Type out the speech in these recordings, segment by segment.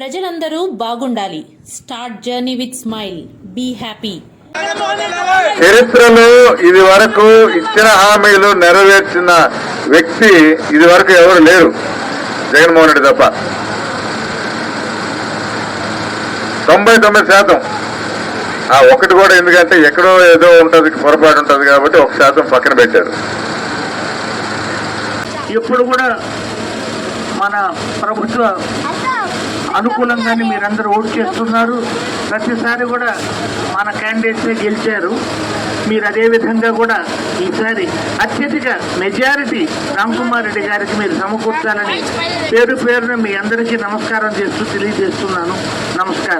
ప్రజలందరూ బాగుండాలి. Start journey with smile be happy చరిత్రలో ఇది వరకు ఇచ్చిన హామీలు నెరవేర్చిన వ్యక్తి ఇది వరకు ఎవరు లేరు. జగన్మోహన్ రెడ్డి తప్ప. తొంభై తొమ్మిది శాతం. ఆ ఒకటి కూడా ఎందుకంటే ఎక్కడో ఏదో ఉంటది పొరపాటు ఉంటది కాబట్టి ఒక శాతం పక్కన పెట్టారు. ఇప్పుడు కూడా మన ప్రభుత్వ అనుకూలంగానే మీరందరూ ఓటు చేస్తున్నారు. ప్రతిసారి కూడా మన క్యాండిడేట్సే గెలిచారు. మీరు అదే విధంగా కూడా ఈసారి అత్యధిక మెజారిటీ రామ్ కుమార్ రెడ్డి గారికి మీరు సమకూర్చాలని పేరు పేరున మీ అందరికీ నమస్కారం చేస్తూ తెలియజేస్తున్నాను. నమస్కారం.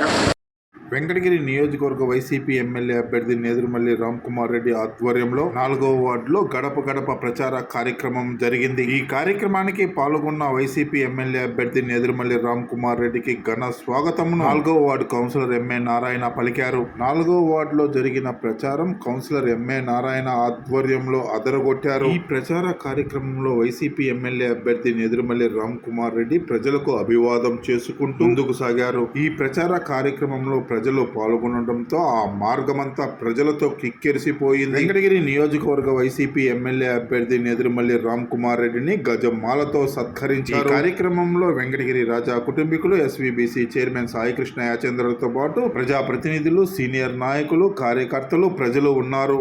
వెంకటగిరి నియోజకవర్గ వైసీపీ ఎమ్మెల్యే అభ్యర్థి నేదురుమల్లి రామ్ కుమార్ రెడ్డి ఆధ్వర్యంలో నాలుగవ వార్డులో గడప గడప ప్రచార కార్యక్రమం జరిగింది. ఈ కార్యక్రమానికి పాల్గొన్న వైసీపీ ఎమ్మెల్యే అభ్యర్థి నేదురుమల్లి రామ్ కుమార్ రెడ్డికి ఘన స్వాగతం నాలుగో వార్డు కౌన్సిలర్ ఎంఏ నారాయణ పలికారు. నాలుగవ వార్డులో జరిగిన ప్రచారం కౌన్సిలర్ ఎంఏ నారాయణ ఆధ్వర్యంలో అదరగొట్టారు. ఈ ప్రచార కార్యక్రమంలో వైసీపీ ఎమ్మెల్యే అభ్యర్థి నేదురుమల్లి రామ్ కుమార్ రెడ్డి ప్రజలకు అభివాదం చేసుకుంటూ ముందుకు సాగారు. ఈ ప్రచార కార్యక్రమంలో ప్రజలు పాల్గొనడంతో ఆ మార్గమంతా ప్రజలతో కిక్కెరిసిపోయింది. వెంకటగిరి నియోజకవర్గ వైసీపీ ఎమ్మెల్యే అభ్యర్థి నేదురుమల్లి రామ్ కుమార్ రెడ్డిని గజమాలతో సత్కరించారు ఈ కార్యక్రమంలో వెంకటగిరి రాజా కుటుంబీకులు ఎస్వీబీసీ చైర్మన్ సాయికృష్ణ యాచంద్రతో పాటు ప్రజాప్రతినిధులు సీనియర్ నాయకులు కార్యకర్తలు ప్రజలు ఉన్నారు.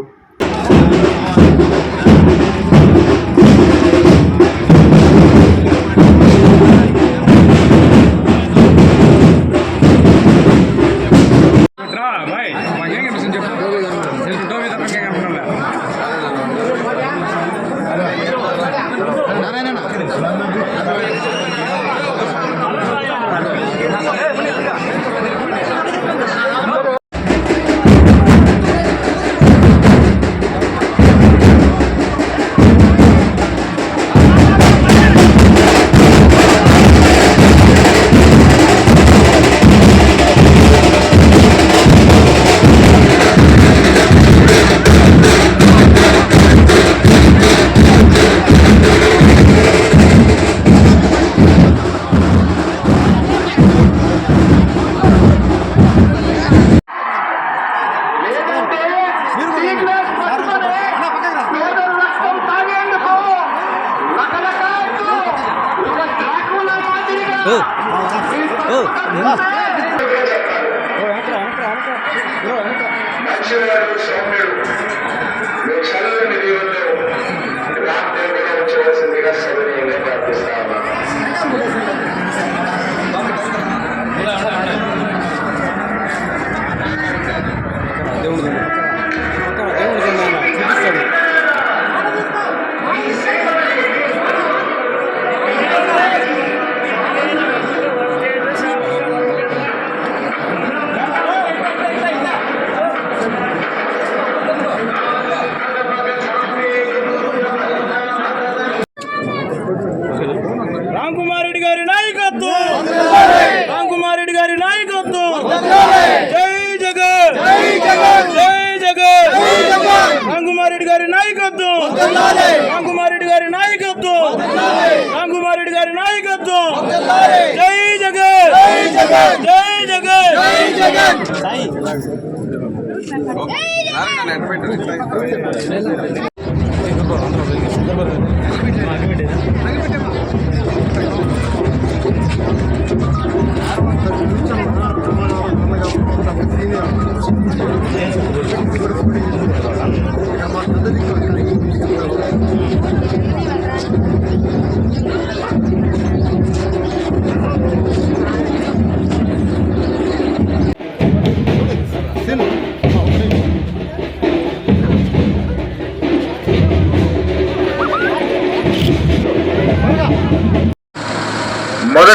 గారి నాయకత్వం. జై జగన్. జై జగన్.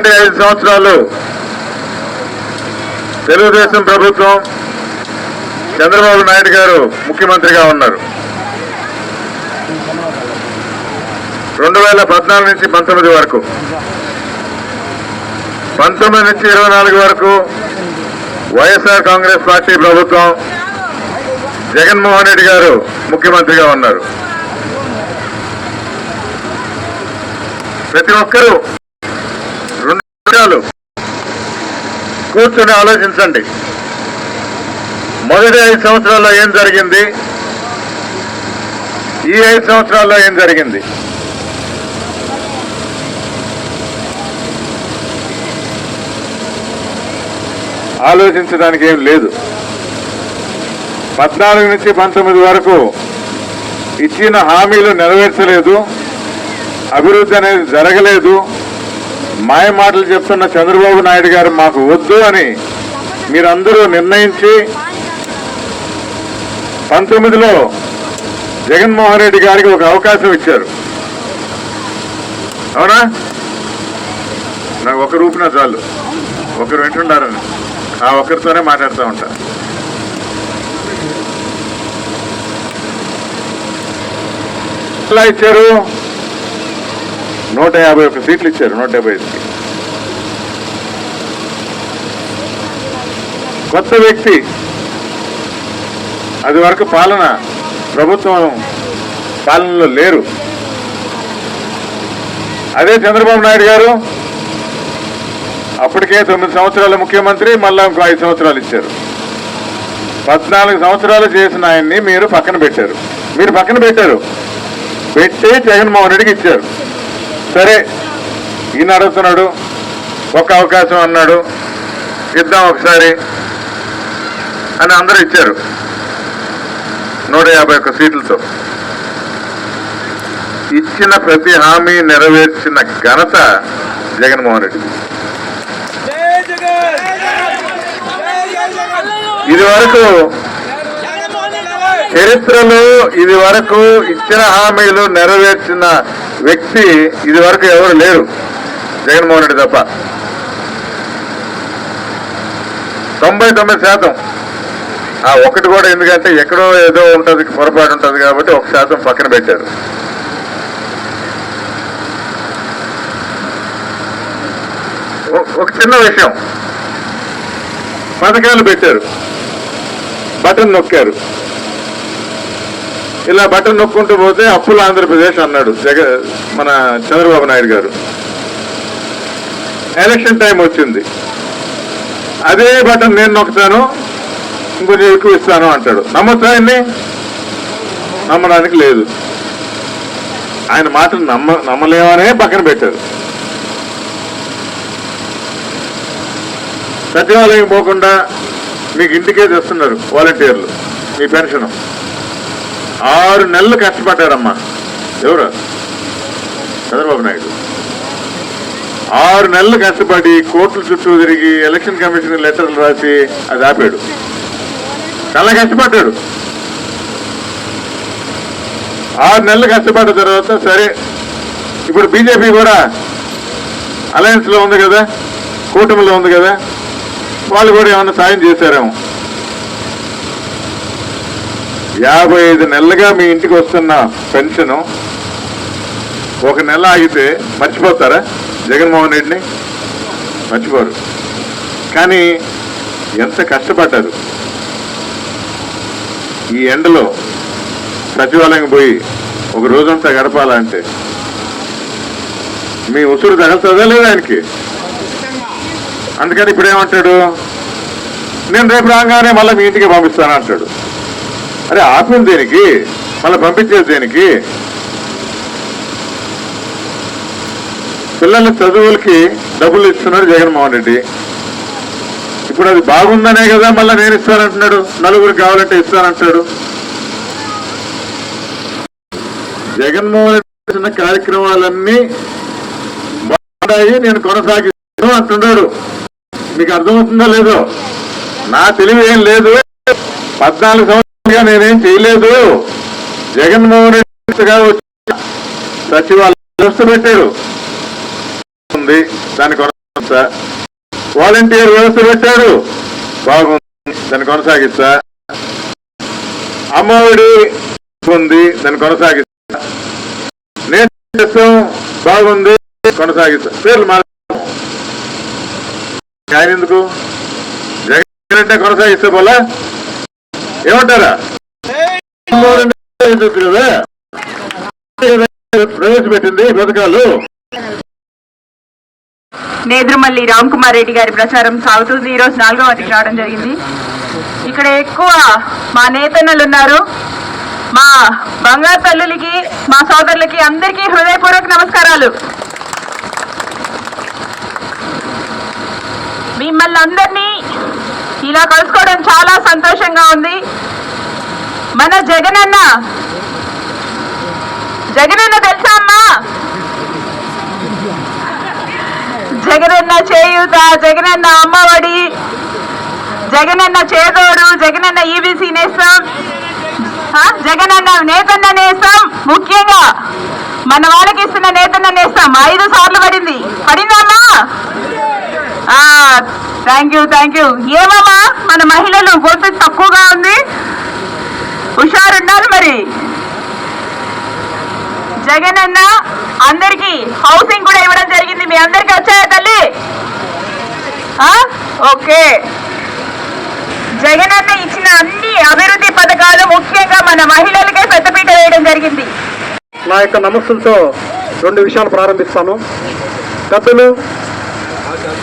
మొదటి ఐదు సంవత్సరాలు తెలుగుదేశం ప్రభుత్వం చంద్రబాబు నాయుడు గారు ముఖ్యమంత్రిగా ఉన్నారు. రెండు వేల పద్నాలుగు నుంచి పంతొమ్మిది వరకు. పంతొమ్మిది నుంచి ఇరవై నాలుగు వరకు వైఎస్ఆర్ కాంగ్రెస్ పార్టీ ప్రభుత్వం జగన్మోహన్ రెడ్డి గారు ముఖ్యమంత్రిగా ఉన్నారు. ప్రతి ఒక్కరూ విషయాలు కూర్చొని ఆలోచించండి. మొదటి ఐదు సంవత్సరాల్లో ఏం జరిగింది? ఈ ఐదు సంవత్సరాల్లో ఏం జరిగింది? ఆలోచించడానికి ఏం లేదు. పద్నాలుగు నుంచి పంతొమ్మిది వరకు ఇచ్చిన హామీలు నెరవేర్చలేదు అభివృద్ధి అనేది జరగలేదు మాయ మాటలు చెప్తున్న చంద్రబాబు నాయుడు గారు మాకు వద్దు అని మీరందరూ నిర్ణయించి పంతొమ్మిదిలో జగన్మోహన్ రెడ్డి గారికి ఒక అవకాశం ఇచ్చారు. అవునా? నాకు ఒక రూపున చాలు. ఒకరు వింటున్నారని. ఆ ఒక్కరితోనే మాట్లాడుతూ ఉంటా. ఎలా ఇచ్చారు? నూట యాభై ఒక్క సీట్లు ఇచ్చారు నూట డెబ్బై ఐదుకి. కొత్త వ్యక్తి. అది వరకు పాలన ప్రభుత్వం పాలనలో లేరు. అదే చంద్రబాబు నాయుడు గారు అప్పటికే తొమ్మిది సంవత్సరాల ముఖ్యమంత్రి మళ్ళా ఇంకో ఐదు సంవత్సరాలు ఇచ్చారు. పద్నాలుగు సంవత్సరాలు చేసిన ఆయన్ని మీరు పక్కన పెట్టారు. మీరు పక్కన పెట్టారు. పెట్టి జగన్మోహన్ రెడ్డికి ఇచ్చారు. సరే ఈయన అడుగుతున్నాడు ఒక్క అవకాశం అన్నాడు ఇద్దాం ఒకసారి అని అందరూ ఇచ్చారు. నూట యాభై ఒక్క సీట్లతో. ఇచ్చిన ప్రతి హామీ నెరవేర్చిన ఘనత జగన్మోహన్ రెడ్డి. ఇది వరకు చరిత్రలో ఇది వరకు ఇచ్చిన హామీలు నెరవేర్చిన వ్యక్తి ఇది వరకు ఎవరు లేరు. జగన్మోహన్ రెడ్డి తప్ప. తొంభై తొమ్మిది శాతం. ఆ ఒకటి కూడా ఎందుకంటే ఎక్కడో ఏదో ఉంటుంది పొరపాటు ఉంటుంది కాబట్టి ఒక శాతం పక్కన పెట్టారు. ఒక చిన్న విషయం. పథకాలు పెట్టారు. బటన్ నొక్కారు. ఇలా బట్టలు నొక్కుంటూ పోతే అప్పుల ఆంధ్రప్రదేశ్ అన్నాడు జగ మన చంద్రబాబు నాయుడు గారు. ఎలక్షన్ టైం వచ్చింది. అదే బటన్ నేను నొక్కుతాను ఇంకొంచెం ఎక్కువ ఇస్తాను అంటాడు. నమ్మొచ్చా ఆయన్ని? నమ్మడానికి లేదు. ఆయన మాటలు నమ్మ నమ్మలేమనే పక్కన పెట్టారు. సచివాలయం పోకుండా మీకు ఇంటికే తెస్తున్నారు వాలంటీర్లు మీ పెన్షన్. ఆరు నెలలు కష్టపడ్డాడమ్మా ఎవరు? చంద్రబాబు నాయుడు. ఆరు నెలలు కష్టపడి కోర్టుల చుట్టూ తిరిగి ఎలక్షన్ కమిషన్ లెటర్లు రాసి అది ఆపాడు. చాలా కష్టపడ్డాడు. ఆరు నెలలు కష్టపడ్డ తర్వాత సరే ఇప్పుడు బీజేపీ కూడా అలయన్స్లో ఉంది కదా కూటమిలో ఉంది కదా వాళ్ళు కూడా ఏమన్నా సాయం చేశారేమో. యాభై ఐదు నెలలుగా మీ ఇంటికి వస్తున్న పెన్షన్ ఒక నెల ఆగితే మర్చిపోతారా? జగన్మోహన్ రెడ్డిని? మర్చిపోరు. కానీ ఎంత కష్టపడ్డారు. ఈ ఎండలో సచివాలయం పోయి ఒక రోజంతా గడపాలంటే మీ ఉసురు తగలుతుందా లేదా ఆయనకి? అందుకని ఇప్పుడు ఏమంటాడు నేను రేపు రాగానే మళ్ళీ మీ ఇంటికి పంపిస్తాను అంటాడు. అరే ఆపింది దేనికి? మళ్ళీ పంపించేది దేనికి? పిల్లల చదువులకి డబ్బులు ఇస్తున్నాడు జగన్మోహన్ రెడ్డి. ఇప్పుడు అది బాగుందనే కదా మళ్ళీ నేను ఇస్తానంటున్నాడు. నలుగురికి కావాలంటే ఇస్తానంటాడు జగన్మోహన్ రెడ్డి చేసిన కార్యక్రమాలన్నీ బాగున్నాయి నేను కొనసాగిస్తాను అంటున్నాడు. మీకు అర్థమవుతుందో లేదో? నా తెలివి ఏం లేదు. పద్నాలుగు నేనేం చేయలేదు. జగన్మోహన్ రెడ్డి గారు సచివాలయం పెట్టాడు ఉంది. దాన్ని కొనసాగిస్తా. వాలంటీర్ వ్యవస్థ పెట్టాడు బాగుంది. దాన్ని కొనసాగిస్తా. అమ్మఒడి ఉంది. దాన్ని కొనసాగిస్తా. నేను బాగుంది. కొనసాగిస్తా. పేర్లు మార ఆయన ఎందుకు? జగన్ అంటే కొనసాగిస్తే పోలా? ఏమంటారా? ప్రవేశపెట్టింది పథకాలు నేదురుమల్లి రామ్ కుమార్ రెడ్డి గారి ప్రచారం సాగుతుంది ఈరోజు నాలుగో వాటికి రావడం జరిగింది. ఇక్కడ ఎక్కువ మా నేతన్నలు ఉన్నారు. మా బంగారు తల్లులకి మా సోదరులకి అందరికీ హృదయపూర్వక నమస్కారాలు. మిమ్మల్ని అందరినీ ఇలా కలుసుకోవడం చాలా సంతోషంగా ఉంది. మన జగనన్న జగనన్న తెలుసా అమ్మా? జగనన్న చేయూత జగనన్న అమ్మఒడి జగనన్న చేదోడు జగనన్న ఈబీసీ నేస్తాం. జగనన్న నేతన్న నేస్తాం. ముఖ్యంగా మన వాళ్ళకి ఇస్తున్న నేతన్న నేస్తాం. ఐదు సార్లు పడింది. పడిందమ్మా థ్యాంక్ యూ థ్యాంక్ యూ ఏమమ్మా? మన మహిళలు గొంతు తక్కువగా ఉంది. హుషారుండాలి మరి. జగన్ అన్న అందరికి హౌసింగ్ కూడా ఇవ్వడం జరిగింది. మీ అందరికి వచ్చాయా తల్లి? ఆ? ఓకే. జగన్ అన్న ఇచ్చిన అన్ని అభివృద్ధి పథకాలు ముఖ్యంగా మన మహిళలకే పెద్దపీట వేయడం జరిగింది. నా యొక్క నమస్సులతో రెండు విషయాలు ప్రారంభిస్తాను. పెద్దలు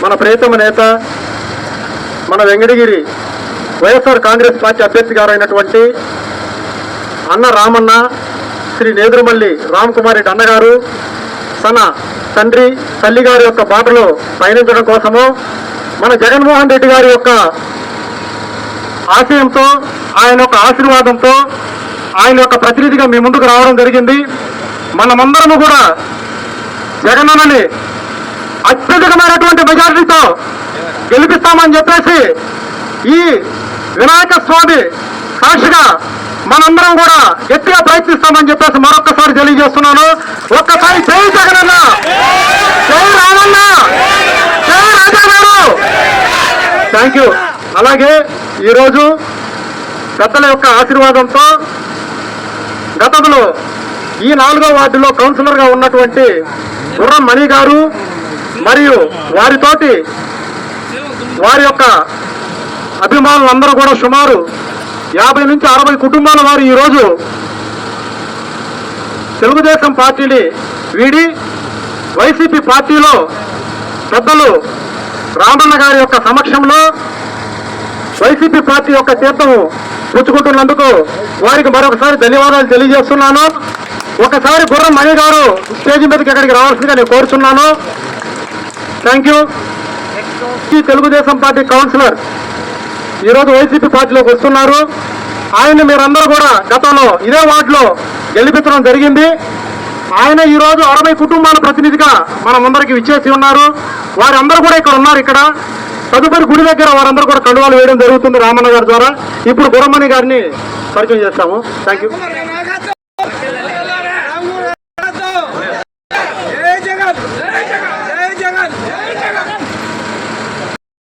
మన ప్రియతమ నేత మన వెంకటగిరి వైఎస్ఆర్ కాంగ్రెస్ పార్టీ అభ్యర్థి గారైనటువంటి అయినటువంటి అన్న రామన్న శ్రీ నేదురుమల్లి రామ్ కుమార్ రెడ్డి అన్నగారు తన తండ్రి తల్లి గారి యొక్క బాటలో పయనించడం కోసము మన జగన్మోహన్ రెడ్డి గారి యొక్క ఆశయంతో ఆయన యొక్క ఆశీర్వాదంతో ఆయన యొక్క ప్రతినిధిగా మీ ముందుకు రావడం జరిగింది. మనమందరము కూడా జగనన్నని అత్యధికమైనటువంటి మెజారిటీతో గెలిపిస్తామని చెప్పేసి ఈ వినాయక స్వామి సాక్షిగా మనందరం కూడా గట్టిగా ప్రయత్నిస్తామని చెప్పేసి మరొక్కసారి తెలియజేస్తున్నాను. ఒక్కసారి జై జగనన్న! జై రామన్న! జై రాజా గారు థ్యాంక్ యూ అలాగే ఈరోజు పెద్దల యొక్క ఆశీర్వాదంతో గతంలో ఈ నాలుగో వార్డులో కౌన్సిలర్గా ఉన్నటువంటి గుర్రం మణి గారు మరియు వారితోటి వారి యొక్క అభిమానులందరూ కూడా సుమారు యాభై నుంచి అరవై కుటుంబాల వారు ఈరోజు తెలుగుదేశం పార్టీని వీడి వైసీపీ పార్టీలో పెద్దలు రామన్న గారి యొక్క సమక్షంలో వైసీపీ పార్టీ యొక్క తీర్థం పుచ్చుకుంటున్నందుకు వారికి మరొకసారి ధన్యవాదాలు తెలియజేస్తున్నాను. ఒకసారి గుర్రం మణి గారు స్టేజ్ మీదకి ఎక్కడికి రావాల్సిందిగా నేను కోరుచున్నాను. థ్యాంక్ యూ ఈ తెలుగుదేశం పార్టీ కౌన్సిలర్ ఈరోజు వైసీపీ పార్టీలోకి వస్తున్నారు. ఆయన మీరందరూ కూడా గతంలో ఇదే వార్డులో గెలిపించడం జరిగింది. ఆయన ఈరోజు అరవై కుటుంబాల ప్రతినిధిగా మన విచ్చేసి ఉన్నారు. వారందరూ కూడా ఇక్కడ ఉన్నారు ఇక్కడ. తదుపరి గుడి దగ్గర వారందరూ కూడా కండువాలు వేయడం జరుగుతుంది రామన్న గారి ద్వారా. ఇప్పుడు గురమణి గారిని పరిచయం చేస్తాము. థ్యాంక్